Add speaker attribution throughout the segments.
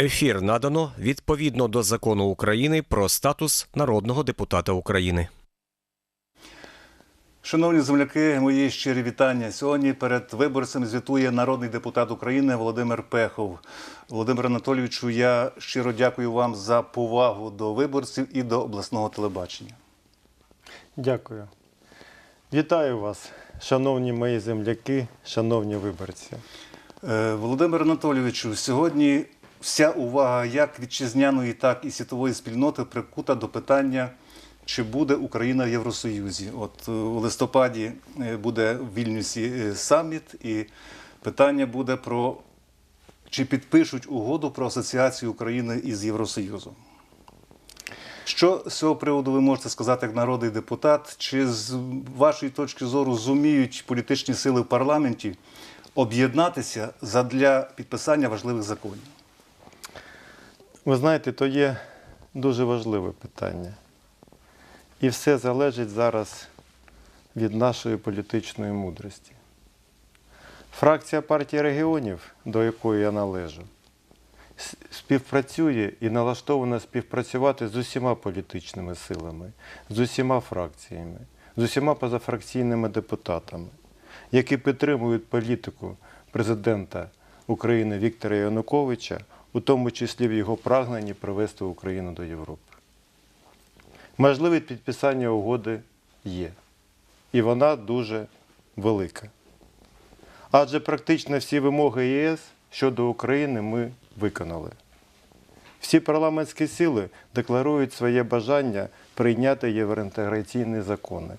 Speaker 1: Ефір надано відповідно до закону України про статус народного депутата України.
Speaker 2: Шановні земляки, мої щирі вітання. Сьогодні перед виборцями звітує народний депутат України Володимир Пехов. Володимир Анатолійовичу, я щиро дякую вам за повагу до виборців і до обласного телебачення.
Speaker 3: Дякую. Вітаю вас, шановні мої земляки, шановні виборці.
Speaker 2: Е, Володимир Анатолійовичу, сьогодні вся увага як вітчизняної, так і світової спільноти прикута до питання, чи буде Україна в Євросоюзі. От е, у листопаді е, буде в Вільнюсі е, саміт, і питання буде про чи підпишуть угоду про асоціацію України із Євросоюзом. Що з цього приводу ви можете сказати як народний депутат? Чи з вашої точки зору зуміють політичні сили в парламенті об'єднатися задля підписання важливих законів?
Speaker 3: Ви знаєте, то є дуже важливе питання. І все залежить зараз від нашої політичної мудрості. Фракція партії регіонів, до якої я належу, співпрацює і налаштована співпрацювати з усіма політичними силами, з усіма фракціями, з усіма позафракційними депутатами, які підтримують політику президента України Віктора Януковича, у тому числі в його прагненні привести Україну до Європи. Можливість підписання угоди є, і вона дуже велика. Адже практично всі вимоги ЄС щодо України ми виконали. Всі парламентські сили декларують своє бажання прийняти євроінтеграційні закони.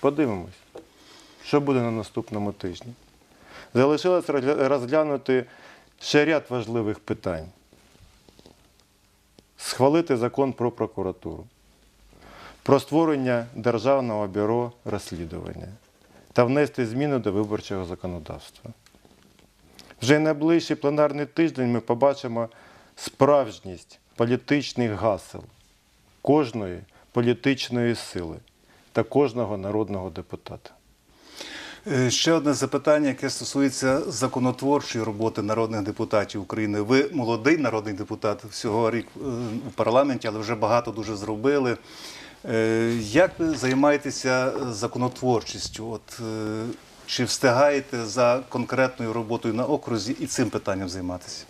Speaker 3: Подивимось, що буде на наступному тижні. Залишилось розглянути ще ряд важливих питань. Схвалити закон про прокуратуру, про створення Державного бюро розслідування та внести зміни до виборчого законодавства. Вже найближчий пленарний тиждень ми побачимо справжність політичних гасел кожної політичної сили та кожного народного депутата.
Speaker 2: Е, Ще одне запитання, яке стосується законотворчої роботи народних депутатів України. Ви молодий народний депутат, всього рік е, у парламенті, але вже багато дуже зробили. Е, Як ви займаєтеся законотворчістю? От, чи встигаєте за конкретною роботою на окрузі і цим питанням займатися?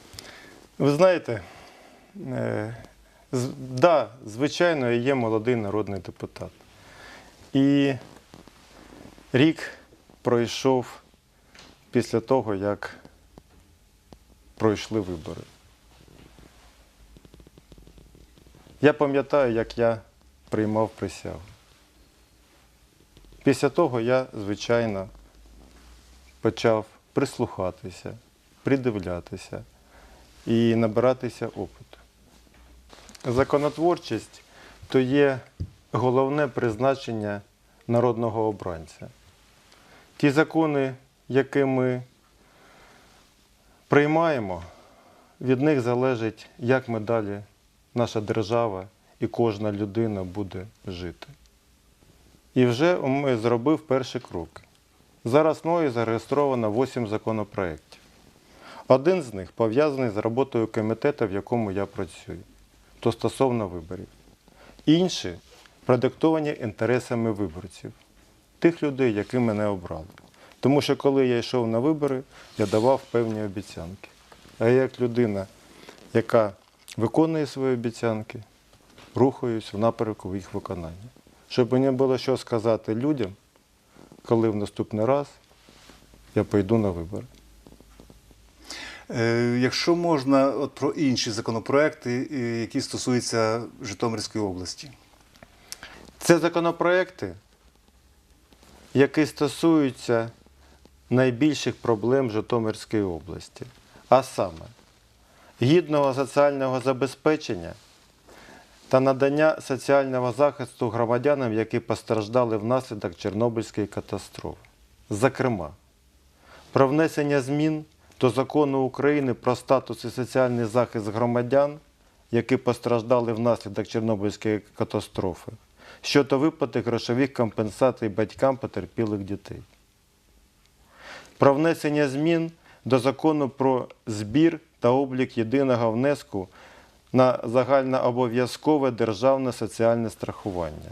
Speaker 3: Ви знаєте, да, звичайно, я є молодий народний депутат. І рік пройшов після того, як пройшли вибори. Я пам'ятаю, як я приймав присягу. Після того я, звичайно, почав прислухатися, придивлятися і набиратися опиту. Законотворчість то є головне призначення народного обранця. Ті закони, які ми приймаємо, від них залежить, як ми далі, наша держава і кожна людина буде жити. І вже ми зробив перші кроки. Зараз мною зареєстровано 8 законопроєктів. Один з них пов'язаний з роботою комітету, в якому я працюю, то стосовно виборів. Інші продиктовані інтересами виборців, тих людей, які мене обрали. Тому що коли я йшов на вибори, я давав певні обіцянки. А я як людина, яка виконує свої обіцянки, рухаюсь в напрямку їх виконання. Щоб мені було що сказати людям, коли в наступний раз я пойду на вибори.
Speaker 2: Е, Якщо можна, от про інші законопроекти, е, які стосуються Житомирської області.
Speaker 3: Це законопроекти, які стосуються найбільших проблем Житомирської області, а саме гідного соціального забезпечення та надання соціального захисту громадянам, які постраждали внаслідок Чорнобильської катастрофи. Зокрема, про внесення змін до закону України про статус і соціальний захист громадян, які постраждали внаслідок Чорнобильської катастрофи, щодо виплати грошових компенсацій батькам потерпілих дітей. Про внесення змін до закону про збір та облік єдиного внеску на загальнообов'язкове державне соціальне страхування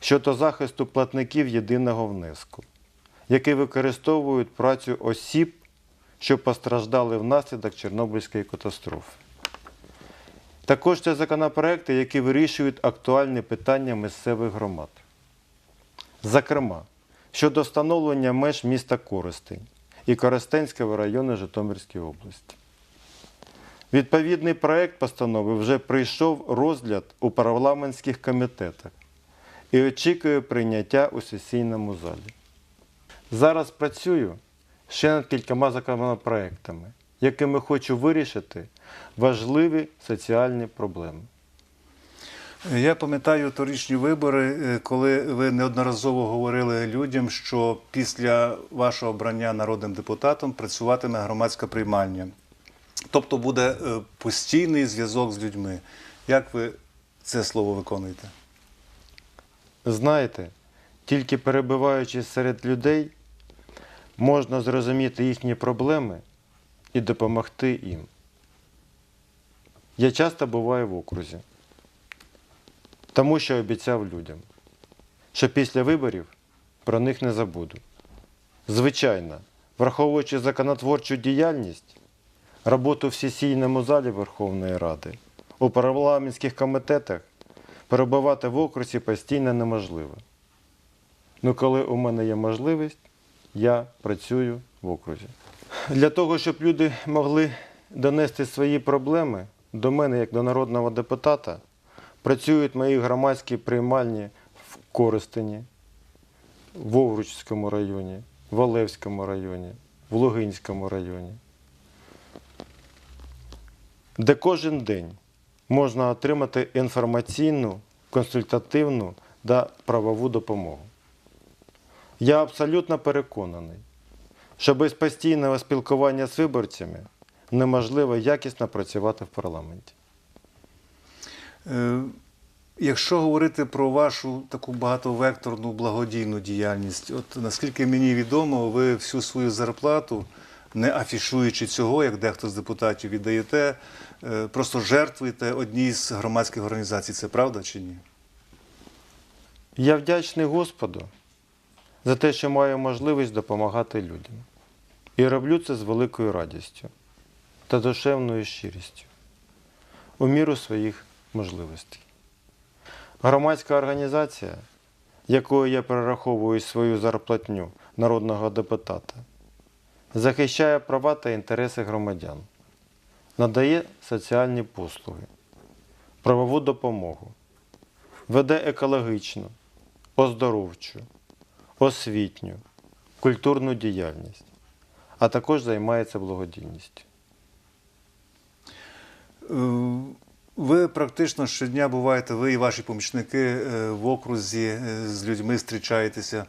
Speaker 3: щодо захисту платників єдиного внеску, які використовують працю осіб, що постраждали внаслідок Чорнобильської катастрофи. Також це законопроекти, які вирішують актуальні питання місцевих громад. Зокрема, щодо встановлення меж міста Коростень і Коростенського району Житомирської області. Відповідний проект постанови вже прийшов розгляд у парламентських комітетах і очікує прийняття у сесійному залі. Зараз працюю ще над кількома законопроектами, якими хочу вирішити важливі соціальні проблеми.
Speaker 2: Я пам'ятаю торічні вибори, е, коли ви неодноразово говорили людям, що після вашого обрання народним депутатом працюватиме громадська приймальня. Тобто буде е, постійний зв'язок з людьми. Як ви це слово виконуєте?
Speaker 3: Знаєте, тільки перебуваючи серед людей, можна зрозуміти їхні проблеми і допомогти їм. Я часто буваю в окрузі, тому що обіцяв людям, що після виборів про них не забуду. Звичайно, враховуючи законотворчу діяльність, роботу в сесійному залі Верховної Ради, у парламентських комітетах перебувати в окрузі постійно неможливо. Ну, коли у мене є можливість, я працюю в окрузі. Для того, щоб люди могли донести свої проблеми до мене, як до народного депутата, працюють мої громадські приймальні в Коростені, в Овручському районі, в Олевському районі, в Лугинському районі, де кожен день можна отримати інформаційну, консультативну та правову допомогу. Я абсолютно переконаний, що без постійного спілкування з виборцями неможливо якісно працювати в парламенті.
Speaker 2: Е, Якщо говорити про вашу таку багатовекторну благодійну діяльність, от наскільки мені відомо, ви всю свою зарплату, не афішуючи цього, як дехто з депутатів віддаєте, е, просто жертвуєте одній з громадських організацій. Це правда чи ні?
Speaker 3: Я вдячний Господу за те, що маю можливість допомагати людям. І роблю це з великою радістю та душевною щирістю у міру своїх можливостей. Громадська організація, якою я перераховую свою зарплатню народного депутата, захищає права та інтереси громадян, надає соціальні послуги, правову допомогу, веде екологічну, оздоровчу, освітню, культурну діяльність, а також займається благодійністю.
Speaker 2: Е, Ви практично щодня буваєте, ви і ваші помічники е, в окрузі е, з людьми зустрічаєтеся.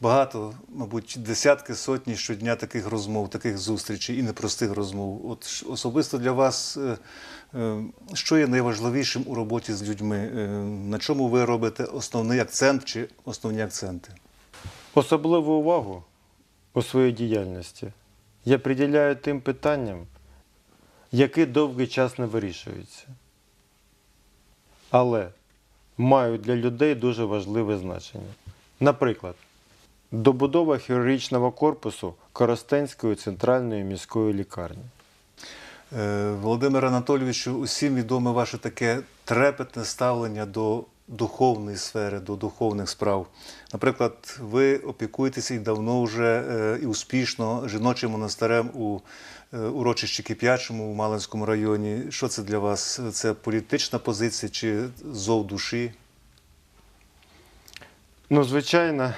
Speaker 2: Багато, мабуть, десятки, сотні щодня таких розмов, таких зустрічей і непростих розмов. От особисто для вас, що є найважливішим у роботі з людьми? На чому ви робите основний акцент чи основні акценти?
Speaker 3: Особливу увагу у своїй діяльності я приділяю тим питанням, які довгий час не вирішуються, але мають для людей дуже важливе значення. Наприклад, добудова хірургічного корпусу Коростенської центральної міської лікарні.
Speaker 2: Е, Володимир Анатолійовичу, усім відоме ваше таке трепетне ставлення до духовної сфери, до духовних справ. Наприклад, ви опікуєтеся і давно вже е, і успішно жіночим монастирем у е, урочищі Кип'ячому в Малинському районі. Що це для вас? Це політична позиція чи зов душі?
Speaker 3: Ну, звичайно,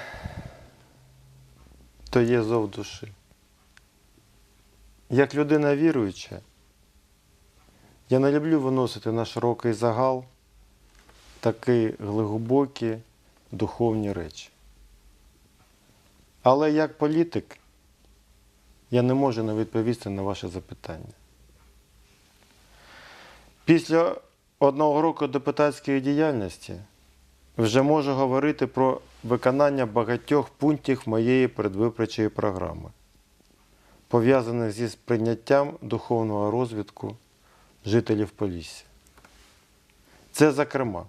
Speaker 3: то є зов душі. Як людина віруюча, я не люблю виносити на широкий загал такі глибокі духовні речі. Але як політик я не можу не відповісти на ваше запитання. Після одного року депутатської діяльності вже можу говорити про виконання багатьох пунктів моєї передвиборчої програми. пов'язаних зі сприйняттям духовного розвитку жителів Полісся. Це, зокрема,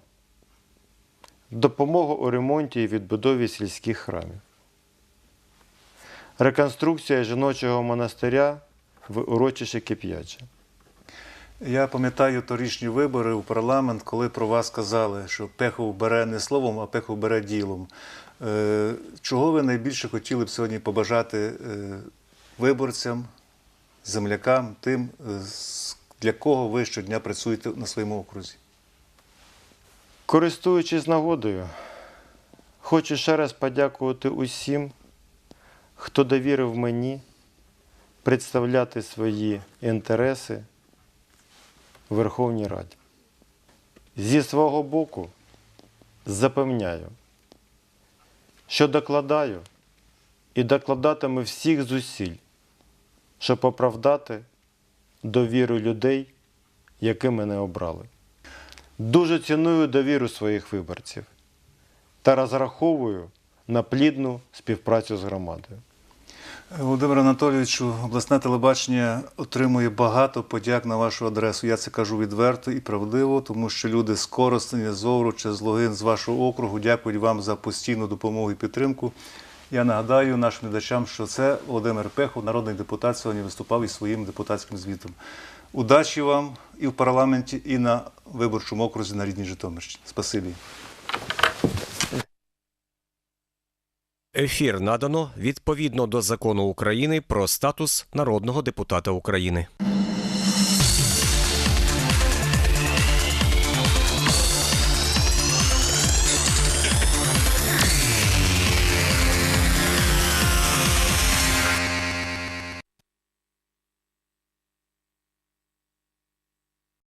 Speaker 3: допомога у ремонті і відбудові сільських храмів, реконструкція жіночого монастиря в урочище Кип'яче.
Speaker 2: Я пам'ятаю торічні вибори у парламент, коли про вас казали, що Пехов бере не словом, а Пехов бере ділом. Е, Чого ви найбільше хотіли б сьогодні побажати е, виборцям, землякам, тим, е, для кого ви щодня працюєте на своєму окрузі?
Speaker 3: Користуючись нагодою, хочу ще раз подякувати усім, хто довірив мені представляти свої інтереси в Верховній Раді. Зі свого боку запевняю, що докладаю і докладатиму всіх зусиль, щоб оправдати довіру людей, які мене обрали. Дуже ціную довіру своїх виборців та розраховую на плідну співпрацю з громадою.
Speaker 2: Володимир Анатолійовичу, обласне телебачення отримує багато подяк на вашу адресу. Я це кажу відверто і правдиво, тому що люди з Коростеня, з Овруча, з Логин, з вашого округу дякують вам за постійну допомогу і підтримку. Я нагадаю нашим глядачам, що це Володимир Пехов, народний депутат, сьогодні виступав із своїм депутатським звітом. Удачі вам і в парламенті, і на виборчому окрузі на рідній Житомирщині. Спасибі.
Speaker 1: Ефір надано відповідно до закону України про статус народного депутата України.